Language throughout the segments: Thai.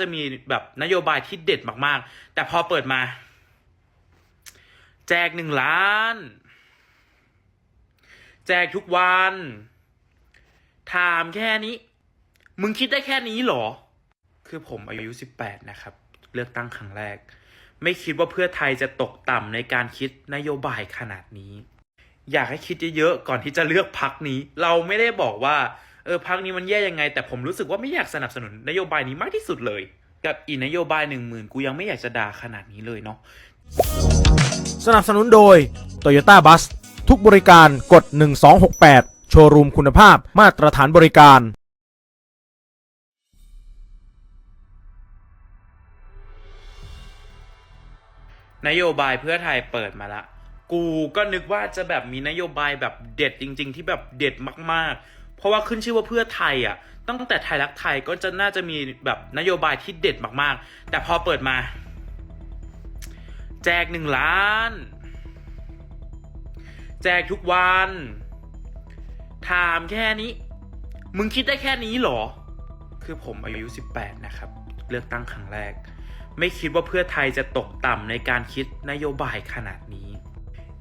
จะมีแบบนโยบายที่เด็ดมากๆ แต่พอเปิดมา แจกหนึ่งล้าน แจกทุกวันถามแค่นี้ มึงคิดได้แค่นี้หรอ คือผมอายุ18นะครับ เลือกตั้งครั้งแรก ไม่คิดว่าเพื่อไทยจะตกต่ำในการคิดนโยบายขนาดนี้ อยากให้คิดเยอะๆก่อนที่จะเลือกพักนี้ เราไม่ได้บอกว่า เออพักนี้มันแย่ยังไง แต่ผมรู้สึกว่าไม่อยากสนับสนุนนโยบายนี้มากที่สุดเลย กับอีกนโยบายหนึ่งหมื่นกูยังไม่อยากจะด่าขนาดนี้เลยเนาะสนับสนุนโดย Toyota Bus ทุกบริการกด 1268 โชว์รูมคุณภาพมาตรฐานบริการ นโยบายเพื่อไทยเปิดมาละ กูก็นึกว่าจะแบบมีนโยบายแบบเด็ดจริง ๆ ที่แบบเด็ดมากๆ เพราะว่าขึ้นชื่อว่าเพื่อไทยอะตั้งแต่ไทยรักไทยก็จะน่าจะมีแบบนโยบายที่เด็ดมากๆ แต่พอเปิดมา แจกหนึ่งล้าน แจกทุกวันถามแค่นี้ มึงคิดได้แค่นี้หรอ คือผมอายุ 18 นะครับ เลือกตั้งครั้งแรก ไม่คิดว่าเพื่อไทยจะตกต่ำในการคิดนโยบายขนาดนี้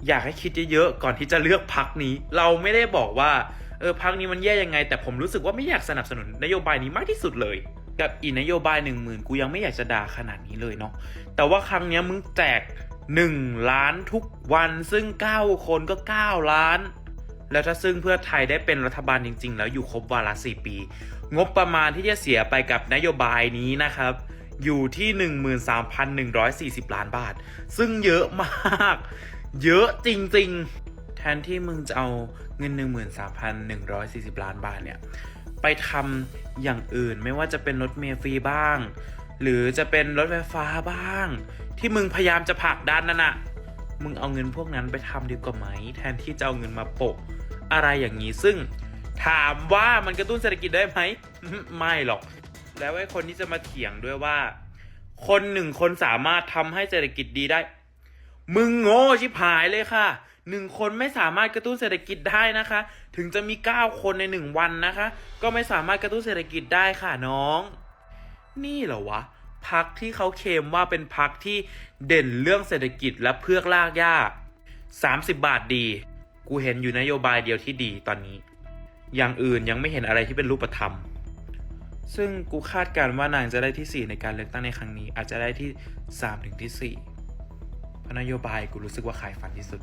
อยากให้คิดเยอะๆก่อนที่จะเลือกพักนี้ เราไม่ได้บอกว่า เออพักนี้มันแย่ยังไง แต่ผมรู้สึกว่าไม่อยากสนับสนุนนโยบายนี้มากที่สุดเลย กับอีนโยบายหนึ่งหมื่นกูยังไม่อยากจะด่าขนาดนี้เลยเนาะแต่ว่าครั้งนี้มึงแจกหนึ่งล้านทุกวันซึ่งเก้าคนก็เก้าล้าน แล้วถ้าซึ่งเพื่อไทยได้เป็นรัฐบาลจริง ๆ แล้วอยู่ครบวาระสี่ปี งบประมาณที่จะเสียไปกับนโยบายนี้นะครับอยู่ที่ 13,140 ล้านบาท ซึ่งเยอะมาก เยอะจริง ๆ แทนที่มึงจะเอาเงิน 13,140 ล้านบาทเนี่ย ไปทำอย่างอื่นไม่ว่าจะเป็นรถเมล์ฟรีบ้าง หรือจะเป็นรถไฟฟ้าบ้าง ที่มึงพยายามจะผลักดันนั่นน่ะมึงเอาเงินพวกนั้นไปทำดีกว่าไหม แทนที่จะเอาเงินมาโปะอะไรอย่างนี้ซึ่งถามว่ามันกระตุ้นเศรษฐกิจได้ไหม ไม่หรอก แล้วไอ้คนที่จะมาเถียงด้วยว่า คนหนึ่งคนสามารถทำให้เศรษฐกิจดีได้ มึงโง่ชิบหายเลยค่ะ หนึ่งคนไม่สามารถกระตุ้นเศรษฐกิจได้นะคะ ถึงจะมีเก้าคนในหนึ่งวันนะคะ ก็ไม่สามารถกระตุ้นเศรษฐกิจได้ค่ะน้อง นี่เหรอวะพักที่เขาเคมว่าเป็นพักที่เด่นเรื่องเศรษฐกิจและเพือกลากหญ้า30 บาทดี กูเห็นอยู่นโยบายเดียวที่ดีตอนนี้ อย่างอื่นยังไม่เห็นอะไรที่เป็นรูปธรรม ซึ่งกูคาดการณ์ว่านางจะได้ที่ 4 ในการเลือกตั้งในครั้งนี้ อาจจะได้ที่ 3 ถึงที่4เพราะนโยบายกูรู้สึกว่าขายฝันที่สุด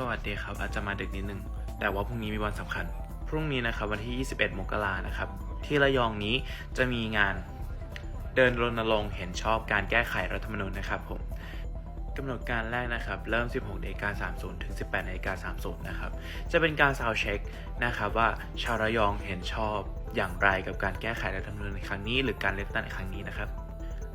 สวัสดีครับ อาจจะมาดึกนิดนึง แต่ว่าพรุ่งนี้มีวันสำคัญ พรุ่งนี้นะครับวันที่ 21 มกรานะครับ ที่ระยองนี้จะมีงานเดินรณรงค์เห็นชอบการแก้ไขรัฐธรรมนูญนะครับผมกำหนดการแรกนะครับ เริ่ม 16นาฬิกา30 ถึง 18นาฬิกา30 นะครับ จะเป็นการซาวเช็คนะครับว่าชาวระยองเห็นชอบอย่างไรกับการแก้ไขรัฐธรรมนูญในครั้งนี้ หรือการเลือกตั้งในครั้งนี้นะครับ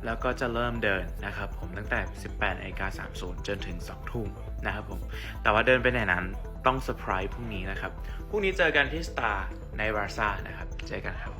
แล้วก็จะเริ่มเดินนะครับผมตั้งแต่ 18นาฬิกา30 จนถึง 2 ทุ่มนะครับผม แต่ว่าเดินไปไหนนั้นต้องเซอร์ไพรส์พรุ่งนี้นะครับ พรุ่งนี้เจอกันที่สตาร์ในวาร์ซ่านะครับ เจอกันครับ